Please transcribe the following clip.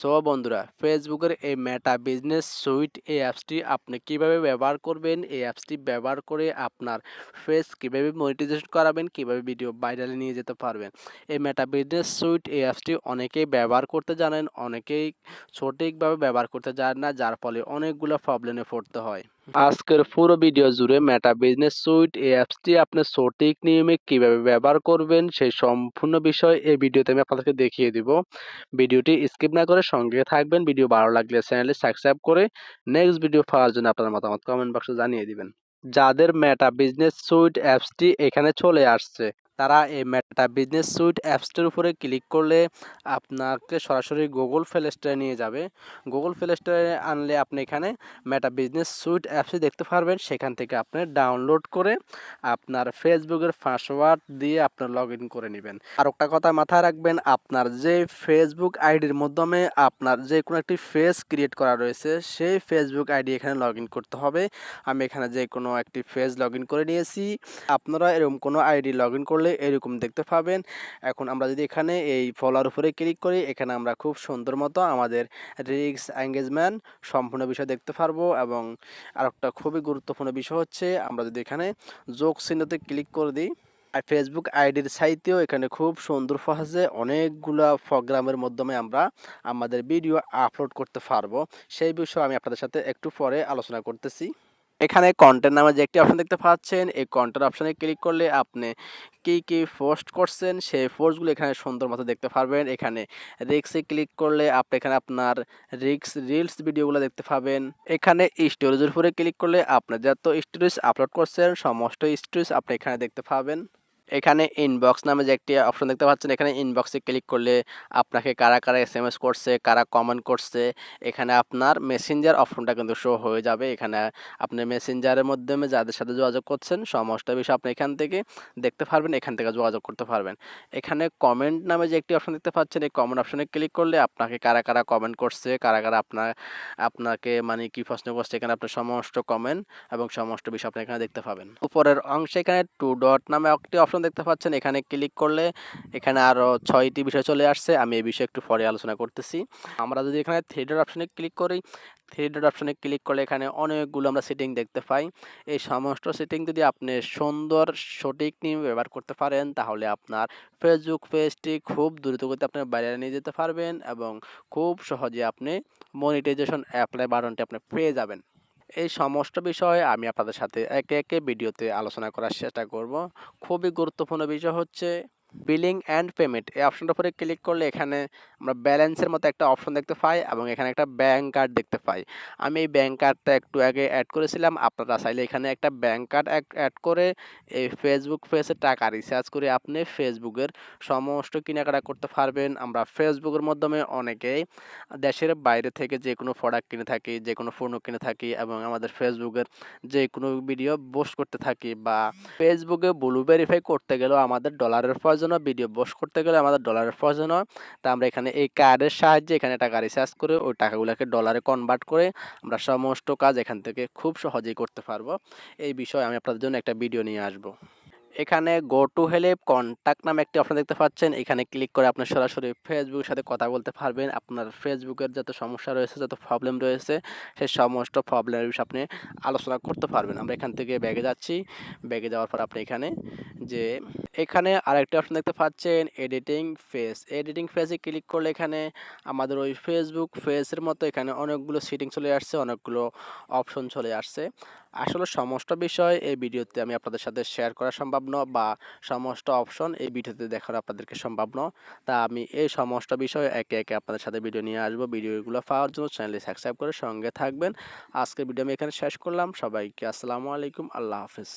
So বন্ধুরা ফেসবুকের এই মেটা বিজনেস সুইট এই অ্যাপসটি আপনি কীভাবে ব্যবহার করবেন? এই অ্যাপসটি ব্যবহার করে আপনার ফেস কীভাবে মনিটাইজেশন করাবেন? কীভাবে ভিডিও ভাইরালে নিয়ে যেতে পারবেন? এই মেটা বিজনেস সুইট এই অ্যাপসটি অনেকেই ব্যবহার করতে জানেন, অনেকেই সঠিকভাবে ব্যবহার করতে জানেন না, যার ফলে অনেকগুলো প্রবলেমে পড়তে হয়। আজকের পুরো ভিডিও জুড়ে মেটা বিজনেস সুইট এই অ্যাপসটি আপনি সঠিক নিয়মে কীভাবে ব্যবহার করবেন সেই সম্পূর্ণ বিষয় এই ভিডিওতে আমি আপনাদেরকে দেখিয়ে দিব। ভিডিওটি স্কিপ না করে সঙ্গে থাকবেন। ভিডিও ভালো লাগলে চ্যানেলটি সাবস্ক্রাইব করে নেক্সট ভিডিও পাওয়ার জন্য আপনার মতামত কমেন্ট বক্সে জানিয়ে দিবেন। যাদের মেটা বিজনেস সুইট অ্যাপসটি এখানে চলে আসছে তারা এই মেটা বিজনেস সুইট অ্যাপসটির উপরে ক্লিক করলে আপনাকে সরাসরি গুগল প্লে স্টোরে নিয়ে যাবে। গুগল প্লে স্টোরে আনলে আপনি এখানে মেটা বিজনেস সুইট অ্যাপসটি দেখতে পারবেন। সেখান থেকে আপনি ডাউনলোড করে আপনার ফেসবুকের পাসওয়ার্ড দিয়ে আপনার লগ ইন করে নেবেন। আর একটা কথা মাথায় রাখবেন, আপনার যে ফেসবুক আইডির মাধ্যমে আপনার যে কোনো একটি ফেস ক্রিয়েট করা রয়েছে, সেই ফেসবুক আইডি এখানে লগ ইন করতে হবে। আমি এখানে যে কোনো একটি ফেস লগ ইন করে নিয়েছি। আপনারা এরকম কোনো আইডি লগ ইন করলে এরকম দেখতে পাবেন। এখন আমরা যদি এখানে এই ফলার উপরে ক্লিক করি, এখানে আমরা খুব সুন্দর মতো আমাদের রিক্স এঙ্গেজমেন্ট সম্পূর্ণ বিষয় দেখতে পারব এবং আরেকটা খুবই গুরুত্বপূর্ণ বিষয় হচ্ছে, আমরা যদি এখানে যোগ চিহ্নতে ক্লিক করে দিই, আর ফেসবুক আইডির সাইতেও এখানে খুব সুন্দর ফাঁসে অনেকগুলো প্রোগ্রামের মাধ্যমে আমরা আমাদের ভিডিও আপলোড করতে পারব। সেই বিষয়ে আমি আপনাদের সাথে একটু পরে আলোচনা করতেছি। এখানে কন্টেন্ট নামে যে একটি অপশন দেখতে পাচ্ছেন, এই কন্টেন্ট অপশনে ক্লিক করলে আপনি কি কি পোস্ট করছেন, সেই পোস্টগুলো এখানে সুন্দর মতো দেখতে পারবেন। এখানে রিক্সে ক্লিক করলে আপনি এখানে আপনার রিক্স রিলস ভিডিওগুলো দেখতে পাবেন। এখানে স্টোরেজের উপরে ক্লিক করলে আপনি যত স্টোরেজ আপলোড করছেন, সমস্ত স্টোরেজ আপনি এখানে দেখতে পাবেন। এখানে ইনবক্স নামে যে একটি অপশন দেখতে পাচ্ছেন, এখানে ইনবক্সে ক্লিক করলে আপনাকে কারা কারা এস এম এস করছে, কারা কমেন্ট করছে, এখানে আপনার মেসেঞ্জার অপশনটা কিন্তু শো হয়ে যাবে। এখানে আপনি মেসেঞ্জারের মাধ্যমে যাদের সাথে যোগাযোগ করছেন, সমস্ত বিষয় আপনি এখান থেকে দেখতে পারবেন, এখান থেকে যোগাযোগ করতে পারবেন। এখানে কমেন্ট নামে যে একটি অপশন দেখতে পাচ্ছেন, এই কমেন্ট অপশনে ক্লিক করলে আপনাকে কারা কারা কমেন্ট করছে, কারা কারা আপনার, আপনাকে মানে কি প্রশ্ন করছে, এখানে আপনার সমস্ত কমেন্ট এবং সমস্ত বিষয় আপনি এখানে দেখতে পাবেন। উপরের অংশে এখানে টু ডট নামে একটি অপশন দেখতে পাচ্ছেন, এখানে ক্লিক করলে এখানে আরও ছয়টি বিষয় চলে আসছে। আমি এই বিষয়ে একটু পরে আলোচনা করতেছি। আমরা যদি এখানে থ্রি ডট অপশনে ক্লিক করি থ্রি ডট অপশনে ক্লিক করলে এখানে অনেকগুলো আমরা সেটিং দেখতে পাই। এই সমস্ত সেটিং যদি আপনি সুন্দর, সঠিক নিয়ে ব্যবহার করতে পারেন, তাহলে আপনার ফেসবুক পেজটি খুব দ্রুত গতিতে আপনি বাইরে নিয়ে যেতে পারবেন এবং খুব সহজে আপনি মনিটাইজেশন অ্যাপ্লাই বাটনটি আপনি পেয়ে যাবেন। এই সমস্ত বিষয়ে আমি আপনাদের সাথে একে একে ভিডিওতে আলোচনা করার চেষ্টা করব। খুবই গুরুত্বপূর্ণ বিষয় হচ্ছে বিলিং অ্যান্ড পেমেন্ট এই অপশনটার উপরে ক্লিক করলে এখানে আমরা ব্যালেন্সের মতো একটা অপশন দেখতে পাই এবং এখানে একটা ব্যাঙ্ক কার্ড দেখতে পাই। আমি এই ব্যাঙ্ক কার্ডটা একটু আগে অ্যাড করেছিলাম, আপনারা চাইলে এখানে একটা ব্যাঙ্ক কার্ড অ্যাড করে এই ফেসবুক পেজে টাকা রিচার্জ করে আপনি ফেসবুকের সমস্ত কেনাকাটা করতে পারবেন। আমরা ফেসবুকের মাধ্যমে অনেকেই দেশের বাইরে থেকে যে কোনো প্রোডাক্ট কিনে থাকি, যে কোনো পণ্য কিনে থাকি এবং আমাদের ফেসবুকের যে কোনো ভিডিও পোস্ট করতে থাকি বা ফেসবুকে ব্লু ভেরিফাই করতে গেলেও আমাদের ডলারের প্রয়োজন ভিডিও পোস্ট করতে গেলে আমাদের ডলারের প্রয়োজন তা আমরা এখানে এই কার্ডের সাহায্যে এখানে টাকা রিচার্জ করে ওই টাকাগুলোকে ডলারে কনভার্ট করে আমরা সমস্ত কাজ এখান থেকে খুব সহজেই করতে পারব। এই বিষয়ে আমি আপনাদের জন্য একটা ভিডিও নিয়ে আসব। এখানে গো টু হেল্প কন্ট্যাক্ট নামে একটি অপশন দেখতে পাচ্ছেন। এখানে ক্লিক করে আপনার সরাসরি ফেসবুকের সাথে কথা বলতে পারবেন। আপনার ফেসবুকের যত সমস্যা রয়েছে, যত প্রবলেম রয়েছে সেই সমস্ত প্রবলেমের বিষয়ে আপনি আলোচনা করতে পারবেন। আমরা এখান থেকে ব্যাগে যাচ্ছি। ব্যাগে যাওয়ার পর আপনি এখানে যে এখানে আরেকটি অপশন দেখতে পাচ্ছেন এডিটিং ফেস এডিটিং ফেসে ক্লিক করলে এখানে আমাদের ওই ফেসবুক ফেসের মতো এখানে অনেকগুলো সিটিং চলে আসছে, অনেকগুলো অপশন চলে আসছে। আসলে সমস্ত বিষয় এই ভিডিওতে আমি আপনাদের সাথে শেয়ার করা সম্ভব নয় বা সমস্ত অপশন এই ভিডিওতে দেখার আপনাদেরকে সম্ভব নয় তা আমি এই সমস্ত বিষয় একে একে আপনাদের সাথে ভিডিও নিয়ে আসব। ভিডিওগুলো পাওয়ার জন্য চ্যানেলটি সাবস্ক্রাইব করে সঙ্গে থাকবেন। আজকের ভিডিও আমি এখানে শেষ করলাম। সবাইকে আসসালামু আলাইকুম। আল্লাহ হাফিজ।